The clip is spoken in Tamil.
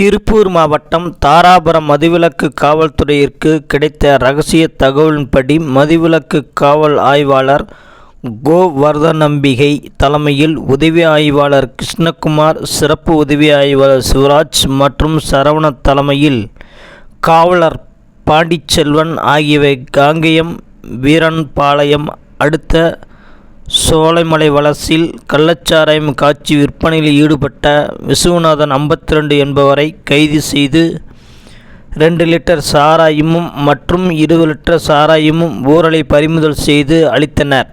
திருப்பூர் மாவட்டம் தாராபுரம் மதுவிலக்கு காவல்துறையிற்கு கிடைத்த ரகசிய தகவலின்படி மதுவிலக்கு காவல் ஆய்வாளர் கோவர்தனம்பிகை தலைமையில் உதவி ஆய்வாளர் கிருஷ்ணகுமார் சிறப்பு உதவி ஆய்வாளர் சிவராஜ் மற்றும் சரவண தலைமையில் காவலர் பாண்டிச்செல்வன் ஆகியவை காங்கேயம் வீரன்பாளையம் அடுத்த சோலைமலை வலசில் கள்ளச்சாராயம் காய்ச்சி விற்பனையில் ஈடுபட்ட விசுவநாதன் 52 என்பவரை கைது செய்து ரெண்டு லிட்டர் சாராயமும் மற்றும் இருபது லிட்டர் சாராயமும் ஊரலை பறிமுதல் செய்து அளித்தனர்.